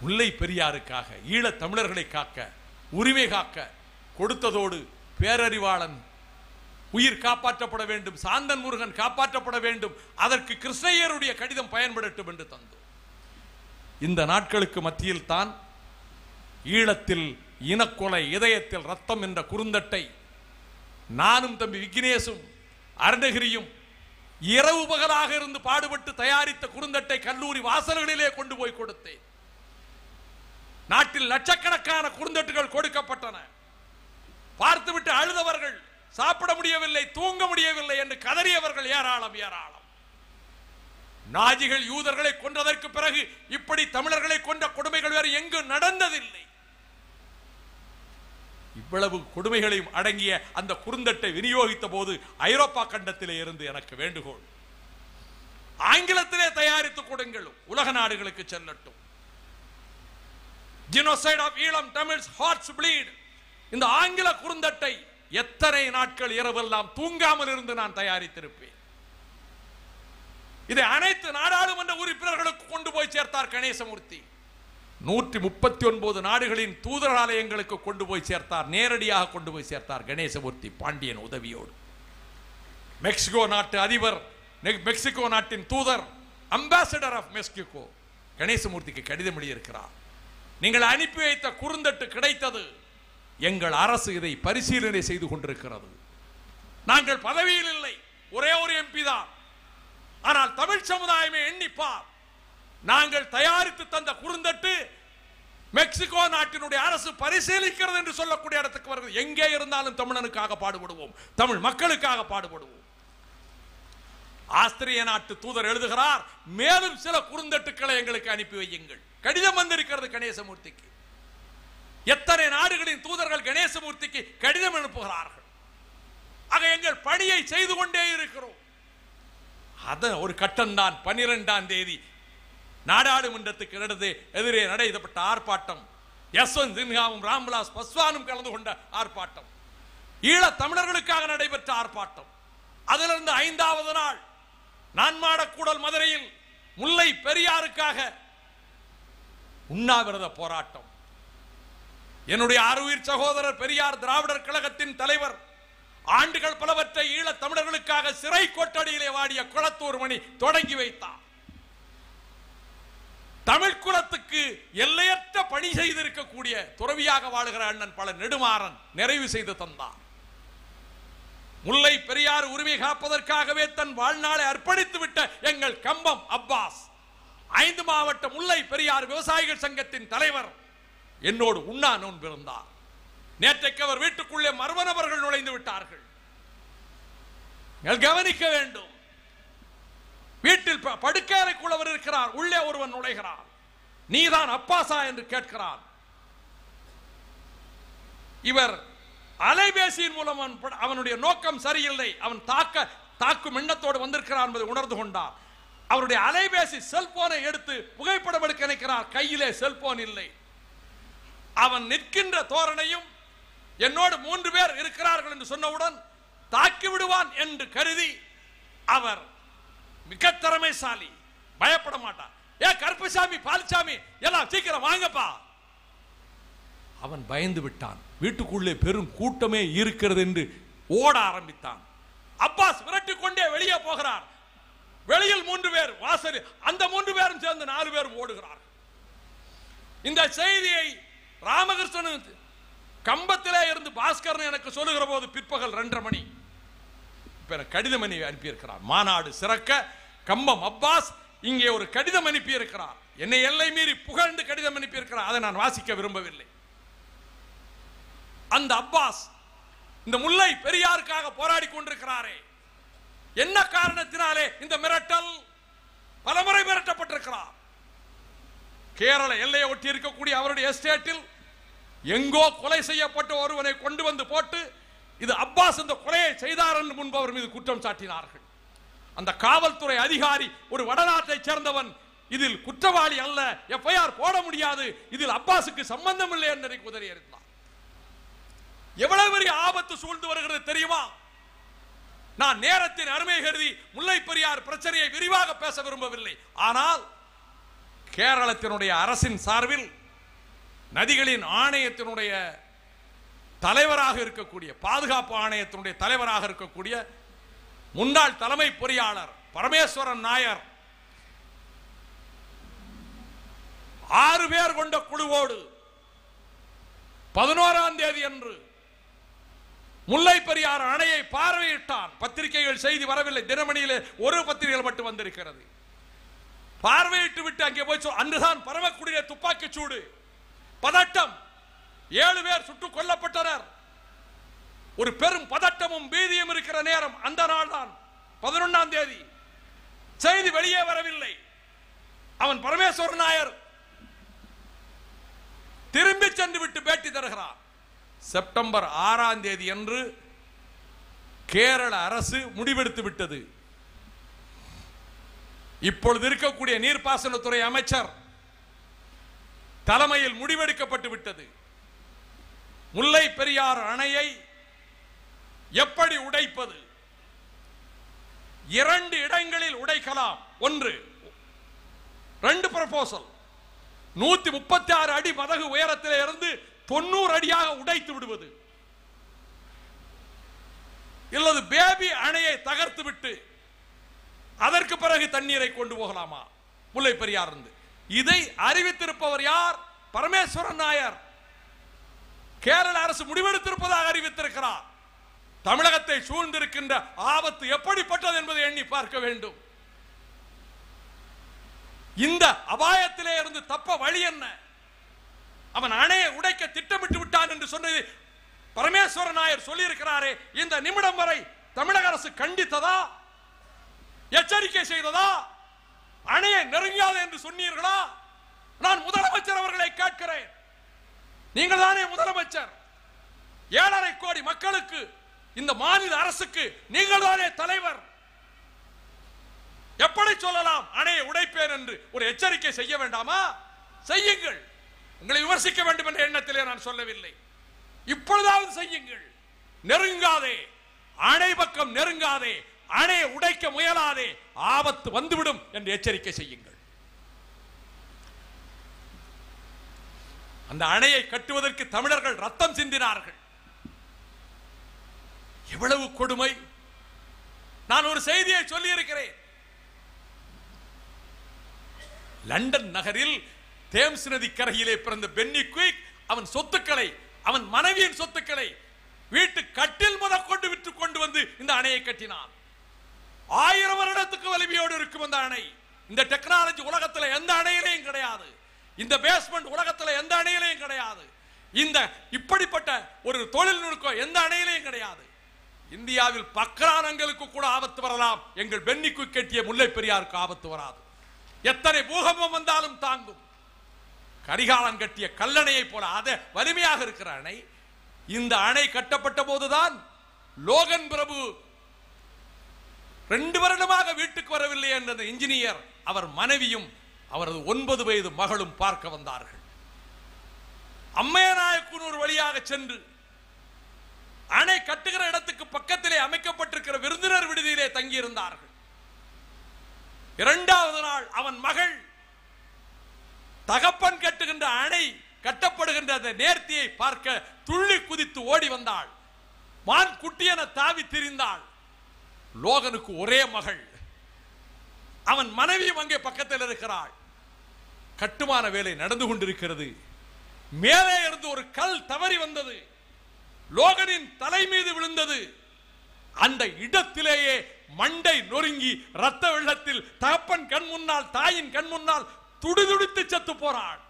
முல்லை பெரியாருக்காக ஈழத் தமிழர்களை காக்க உரிமை காக்க கொடுத்ததோடு பேரறிவாளன் உயிர் காப்பாற்றப்பட வேண்டும் சாந்தன் முருகன் காப்பாற்றப்பட வேண்டும் அதற்கு கிருஷ்ணய்யருடைய கடிதம் பயன்படட்டும் என்று தந்தோம் இந்த நாட்களுக்கு மத்தியில் தான் ஈழத்தில் இனக்கொலை இதயத்தில் ரத்தம் என்ற குறுந்தட்டை நானும் தம்பி விக்னேஷும் அருணகிரியும் இரவு பகலாக இருந்து பாடுபட்டு தயாரித்த குறுந்தட்டை கல்லூரி வாசல்களிலே கொண்டு போய் கொடுத்தேன். நாட்டில் லட்சக்கணக்கான குறுந்தட்டுகள் கொடுக்கப்பட்டன. பார்த்துவிட்டு அழுதவர்கள் சாப்பிட முடியவில்லை தூங்க முடியவில்லை என்று கதறியவர்கள் ஏராளம் ஏராளம். நாஜிகள் யூதர்களை கொன்றதற்கு பிறகு இப்படி தமிழர்களை கொன்ற கொடுமைகள் வேறு எங்கும் நடந்ததில்லை. இவ்வளவு கொடுமைகளையும் அடங்கிய அந்த குறுந்தட்டை விநியோகித்த போது ஐரோப்பா கண்டத்திலே இருந்து எனக்கு வேண்டுகோள். ஆங்கிலத்திலே தயாரித்து கொடுங்கள் உலக நாடுகளுக்கு செல்லட்டும். Genocide of Eelam Tamils hearts bleed இந்த ஆங்கில குறுந்தட்டை எத்தனை நாட்கள் இரவெல்லாம் தூங்காமல் இருந்து நான் தயாரித்திருப்பேன். இதை அனைத்து நாடாளுமன்ற உறுப்பினர்களுக்கு கொண்டு போய் சேர்த்தார் கணேசமூர்த்தி. நூற்றி முப்பத்தி ஒன்பது நாடுகளின் தூதராலயங்களுக்கு கொண்டு போய் சேர்த்தார் நேரடியாக கொண்டு போய் சேர்த்தார் கணேசமூர்த்தி பாண்டியன் உதவியோடு. மெக்சிகோ நாட்டு அதிபர் மெக்சிகோ நாட்டின் தூதர் அம்பாசடர் ஆஃப் மெக்சிகோ கணேசமூர்த்திக்கு கடிதம் எழுதியிருக்கிறார். நீங்கள் அனுப்பி வைத்த குறுந்தட்டு கிடைத்தது. எங்கள் அரசு இதை பரிசீலனை செய்து கொண்டிருக்கிறது. நாங்கள் பதவியில் இல்லை. ஒரே ஒரு எம்பி தான். ஆனால் தமிழ் சமுதாயமே எண்ணிப்பார். நாங்கள் தயாரித்து தந்த குறுந்தட்டு மெக்சிகோ நாட்டினுடைய அரசு பரிசீலிக்கிறது என்று சொல்லக்கூடிய இடத்துக்கு வருகிறது. எங்கே இருந்தாலும் தமிழனுக்காக பாடுபடுவோம். தமிழ் மக்களுக்காக பாடுபடுவோம். ஆஸ்திரிய நாட்டு தூதர் எழுதுகிறார் மேலும் சில குறுந்தட்டுக்களை எங்களுக்கு அனுப்பி வையுங்கள். கடிதம் வந்திருக்கிறது கணேசமூர்த்திக்கு. எத்தனை நாடுகளின் தூதர்கள் கணேசமூர்த்திக்கு கடிதம் அனுப்புகிறார்கள்? ஆக எங்கள் பணியை செய்து கொண்டே இருக்கிறோம். அதன் ஒரு கட்டம்தான் பன்னிரெண்டாம் தேதி. நாடாளுமன்றத்துக்கு நடந்து எதிரே நடைபெற்ற ஆர்ப்பாட்டம். யஸ்வந்த் சின்ஹாவும் ராம்விலாஸ் பஸ்வானும் கலந்து கொண்ட ஆர்ப்பாட்டம். ஈழத் தமிழர்களுக்காக நடைபெற்ற ஆர்ப்பாட்டம். அதிலிருந்து ஐந்தாவது நாள் நான்மாடக்கூடல் மதுரையில் முல்லை பெரியாருக்காக உண்ணாவிரத போராட்டம். என்னுடைய அருவிர் சகோதரர் பெரியார் திராவிடர் கழகத்தின் தலைவர் ஆண்டுகள் பலவற்றை ஈழத் தமிழர்களுக்காக சிறை கொட்டடியிலே வாடிய குளத்தூர் மணி தொடங்கி வைத்தார். தமிழ் குலத்துக்கு எல்லையற்ற பணி செய்திருக்கக்கூடிய துறவியாக வாழுகிற அண்ணன் பல நெடுமாறன் நிறைவு செய்து தந்தார் முல்லை பெரியார் உரிமை காப்பதற்காகவே தன் வாழ்நாளை அர்ப்பணித்து விட்ட எங்கள் கம்பம் அப்பாஸ். ஐந்து மாவட்ட முல்லை பெரியார் விவசாயிகள் சங்கத்தின் தலைவர் என்னோடு உண்ணா நோன்பிருந்தார் நேற்றைக்கு அவர் வீட்டுக்குள்ளே மர்ம நபர்கள் நுழைந்து விட்டார்கள். நீங்கள் கவனிக்க வேண்டும். வீட்டில் ப- படுக்கையறைக்குள் அவர் இருக்கிறார். உள்ளே ஒருவன் நுழைகிறார். நீதான் அப்பாசா என்று கேட்கிறான் இவர் அலைபேசியின் மூலம் அவன் அவனுடைய நோக்கம் சரியில்லை. அவன் தாக்க தாக்கும் எண்ணத்தோடு வந்திருக்கிறான் என்பதை உணர்ந்து கொண்டார் அவருடைய அலைபேசி செல்போனை எடுத்து புகைப்படம் எடுக்க நினைக்கிறார். கையிலே செல்போன் இல்லை. அவன் நிற்கின்ற தோரணையும் என்னோடு மூன்று பேர் இருக்கிறார்கள் என்று சொன்னவுடன் தாக்கி விடுவான் என்று கருதி அவர் மிக திறமைசாலி. பயப்பட மாட்டார். ஏ கருப்பசாமி பால்சாமி எல்லாம் சீக்கிரம் வாங்கப்பா. அவன் பயந்து விட்டான். வீட்டுக்குள்ளே பெரும் கூட்டமே இருக்கிறது என்று ஓட ஆரம்பித்தான். அப்பாஸ் விரட்டி கொண்டே வெளியே போகிறார். வெளியில் மூன்று பேர் வாசல் அந்த மூன்று பேரும் சேர்ந்து நாலு பேரும் ஓடுகிறார் இந்த செய்தியை ராமகிருஷ்ணன் கம்பத்திலே இருந்து பாஸ்கரன் எனக்கு சொல்லுகிற போது பிற்பகல் ரெண்டரை மணி. பிற கடிதம் அனுப்பியிருக்கிறார். மாநாடு சிறக்க கம்பம் அப்பாஸ் இங்கே ஒரு கடிதம் அனுப்பியிருக்கிறார். என்னை எல்லை மீறி புகழ்ந்து கடிதம் அனுப்பியிருக்கிறார். அதை நான் வாசிக்க விரும்பவில்லை. அந்த அப்பாஸ் இந்த முல்லை பெரியாருக்காக போராடி கொண்டிருக்கிறாரே. என்ன காரணத்தினாலே இந்த மிரட்டல்? பலமுறை மிரட்டப்பட்டிருக்கிறார். கேரள எல்லையை ஒட்டி இருக்கக்கூடிய அவருடைய எஸ்டேட்டில் எங்கோ கொலை செய்யப்பட்ட ஒருவனை கொண்டு வந்து போட்டு இது அப்பாஸ் இந்த கொலையை செய்தார் என்று முன்பு அவர் மீது குற்றம் சாட்டினார்கள். அந்த காவல்துறை அதிகாரி ஒரு வடநாட்டைச் சேர்ந்தவன் இதில் குற்றவாளி அல்ல எஃப்ஐஆர் போட முடியாது இதில் அப்பாஸுக்கு சம்பந்தம் இல்லை என்று குதிரை இருந்தார் எவ்வளவு பெரிய ஆபத்து சூழ்ந்து வருகிறது தெரியுமா? நான் நேரத்தின் அருமை கருதி முல்லை பெரியார் பிரச்சனையை விரிவாக பேச விரும்பவில்லை. ஆனால் கேரளத்தினுடைய அரசின் சார்பில் நதிகளின் ஆணையத்தினுடைய தலைவராக இருக்கக்கூடிய பாதுகாப்பு ஆணையத்தினுடைய தலைவராக இருக்கக்கூடிய முன்னாள் தலைமை பொறியாளர் பரமேஸ்வரன் நாயர் ஆறு பேர் கொண்ட குழுவோடு பதினோராம் தேதி அன்று முல்லை பெரியார் அணையை பார்வையிட்டான். பத்திரிகைகள் செய்தி வரவில்லை. தினமணியிலே ஒரு பத்திரிகைகள் மட்டும் வந்திருக்கிறது. பார்வையிட்டு விட்டு அங்கே போய் அன்றுதான் பரமக்குடியிலே துப்பாக்கிச் சூடு. பதட்டம். ஏழு பேர் சுட்டுக் கொல்லப்பட்டனர். ஒரு பெரும் பதட்டமும் பீதியும் இருக்கிற நேரம் அந்த நாள் தான் பதினொன்னாம் தேதி. செய்தி வெளியே வரவில்லை. அவன் பரமேஸ்வரன் நாயர் திரும்பி சென்று விட்டு பேட்டி தருகிறான். செப்டம்பர் ஆறாம் தேதி அன்று கேரள அரசு முடிவெடுத்து விட்டது. இப்பொழுது இருக்கக்கூடிய நீர்ப்பாசனத்துறை அமைச்சர் தலைமையில் முடிவெடுக்கப்பட்டு விட்டது. முல்லை பெரியார் அணையை எப்படி உடைப்பது? இரண்டு இடங்களில் உடைக்கலாம். ஒன்று ரெண்டு ப்ரப்போசல் நூத்தி முப்பத்தி ஆறு அடி மதகு உயரத்தில் இருந்து தொண்ணூறு அடியாக உடைத்து விடுவது. இல்லது பேபி அணையை தகர்த்து விட்டு அதற்கு பிறகு தண்ணீரை கொண்டு போகலாமா? முல்லை பெரியார் இருந்து. இதை அறிவித்திருப்பவர் யார்? பரமேஸ்வரன் நாயர். கேரள அரசு முடிவெடுத்திருப்பதாக அறிவித்திருக்கிறார். தமிழகத்தை சூழ்ந்திருக்கின்ற ஆபத்து எப்படிப்பட்டது என்பதை எண்ணி பார்க்க வேண்டும். இந்த அபாயத்திலே இருந்து தப்ப வழி என்ன? அவன் அணையை உடைக்க திட்டமிட்டு விட்டான் என்று சொன்னது பரமேஸ்வர நாயர் சொல்லியிருக்கிறாரே இந்த நிமிடம் வரை தமிழக அரசு கண்டித்ததா? எச்சரிக்கை செய்ததா? அணையை நெருங்காது என்று சொன்னீர்களா? நான் முதலமைச்சர் அவர்களை கேட்கிறேன். நீங்கள் தானே முதலமைச்சர். ஏழரை கோடி மக்களுக்கு இந்த மாநில அரசுக்கு நீங்கள் தானே தலைவர். எப்படி சொல்லலாம் அணையை உடைப்பேன் என்று ஒரு எச்சரிக்கை செய்ய வேண்டாமா? செய்யுங்கள். உங்களை விமர்சிக்க வேண்டும் என்ற எண்ணத்திலே நான் சொல்லவில்லை. இப்பொழுதாவது செய்யுங்கள். நெருங்காதே. அணை பக்கம் நெருங்காதே. அணையை உடைக்க முயலாதே. ஆபத்து வந்துவிடும் என்று எச்சரிக்கை செய்யுங்கள். அந்த அணையை கட்டுவதற்கு தமிழர்கள் ரத்தம் சிந்தினார்கள். எவ்வளவு கொடுமை. நான் ஒரு செய்தியை சொல்லி இருக்கிறேன் லண்டன் நகரில் தேம்ஸ் நதி கரையிலே பிறந்த பென்னி குயிக் அவன் சொத்துக்களை அவன் மனைவியின் சொத்துக்களை வீட்டு கட்டில் முதற்கொண்டு விற்று கொண்டு வந்து இந்த அணையை கட்டினான். ஆயிரம் வருடத்துக்கு வலிமையோடு இருக்கும் அந்த அணை. இந்த டெக்னாலஜி உலகத்தில் எந்த அணையிலையும் கிடையாது. இந்த பேஸ்மெண்ட் உலகத்தில் எந்த அணையிலையும் கிடையாது. இந்த இப்படிப்பட்ட ஒரு தொழில்நுட்பம் எந்த அணையிலையும் கிடையாது. இந்தியாவில் பக்கரானங்களுக்கு கூட ஆபத்து வரலாம். எங்கள் பென்னிக்கு கட்டிய முல்லை பெரியாருக்கு ஆபத்து வராது. எத்தனை பூகம்பம் வந்தாலும் தாங்கும். கரிகாலன் கட்டிய கல்லணையை போல அதை வலிமையாக இருக்கிற அணை இந்த அணை கட்டப்பட்ட போதுதான் லோகன் பிரபு ரெண்டு வருடமாக வீட்டுக்கு வரவில்லை என்ற இன்ஜினியர் அவர் மனைவியும் அவரது ஒன்பது வயது மகளும் பார்க்க வந்தார்கள். அம்மையநாயக்குனூர் வழியாக சென்று அணை கட்டுகிற இடத்துக்கு பக்கத்திலே அமைக்கப்பட்டிருக்கிற விருந்தினர் விடுதியிலே தங்கியிருந்தார்கள். இரண்டாவது நாள் அவன் மகள் தகப்பன் கட்டுகின்ற அணை கட்டப்படுகின்ற அந்த நேர்த்தியை பார்க்க துள்ளி குதித்து ஓடி வந்தாள். மான் குட்டியன தாவி திரிந்தாள். லோகனுக்கு ஒரே மகள். அவன் மனைவியும் அங்கே பக்கத்தில் இருக்கிறாள். கட்டுமான வேலை நடந்து கொண்டிருக்கிறது. மேலே இருந்து ஒரு கல் தவறி வந்தது. லோகனின் தலை மீது விழுந்தது. அந்த இடத்திலேயே மண்டை நொறுங்கி ரத்த வெள்ளத்தில் தகப்பன் கண் முன்னால் தாயின் கண் முன்னால் துடிதுடித்து செத்து போறாள்.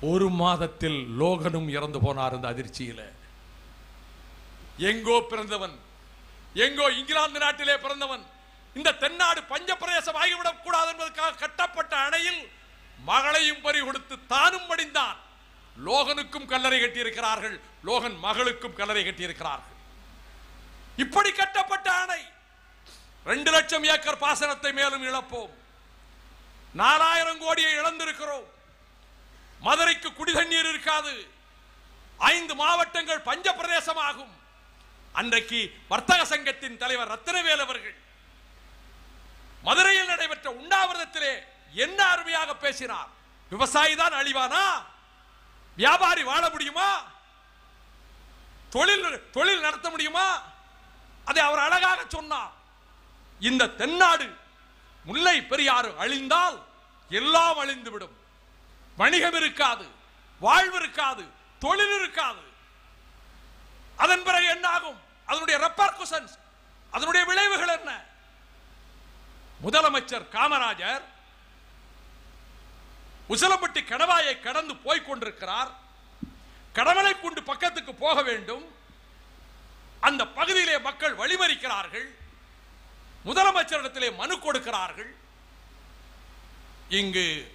ஒரு மாதத்தில் லோகனும் இறந்து போனார் இந்த அதிர்ச்சியில. எங்கோ பிறந்தவன் எங்கோ இங்கிலாந்து நாட்டிலே பிறந்தவன் இந்த தென்னாடு பஞ்ச பிரதேசம் ஆகிவிடக் கூடாது என்பதற்காக கட்டப்பட்ட அணையில் மகளையும் பறி கொடுத்து தானும் மடிந்தான் லோகனுக்கும் கல்லறை கட்டியிருக்கிறார்கள் லோகன் மகளுக்கும் கல்லறை கட்டியிருக்கிறார்கள். இப்படி கட்டப்பட்ட அணை ரெண்டு லட்சம் ஏக்கர் பாசனத்தை மேலும் இழப்போம். நாலாயிரம் கோடியை இழந்திருக்கிறோம். மதுரைக்கு குடி தண்ணீர் இருக்காது. ஐந்து மாவட்டங்கள் பஞ்ச பிரதேசமாகும் அன்றைக்கு வர்த்தக சங்கத்தின் தலைவர் ரத்தனவேல் அவர்கள் மதுரையில் நடைபெற்ற உண்ணாவிரதத்திலே என்ன அருமையாக பேசினார். விவசாயி தான் அழிவானா? வியாபாரி வாழ முடியுமா? தொழில் தொழில் நடத்த முடியுமா? அதை அவர் அழகாக சொன்னார். இந்த தென்னாடு முல்லை பெரியாறு அழிந்தால் எல்லாம் அழிந்துவிடும். வணிகம் இருக்காது வாழ்வு இருக்காது தொழில் இருக்காது. அதன் பிறகு என்ன ஆகும் அதனுடைய ரெப்பர்குஷன்ஸ் அதனுடைய விளைவுகள் என்ன? முதலமைச்சர் காமராஜர் உசலம்பட்டி கடவாயை கடந்து போய்க் கொண்டிருக்கிறார். கடவுளை கொண்டு பக்கத்துக்கு போக வேண்டும். அந்த பகுதியிலே மக்கள் வழிமறிக்கிறார்கள். முதலமைச்சரிடத்திலே மனு கொடுக்கிறார்கள். இங்கு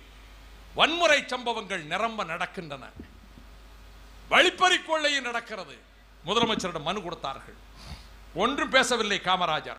வன்முறை சம்பவங்கள் நிரம்ப நடக்கின்றன. வழிப்பறி கொள்ளையும் நடக்கிறது. முதலமைச்சரிடம் மனு கொடுத்தார்கள். ஒன்றும் பேசவில்லை காமராஜர்.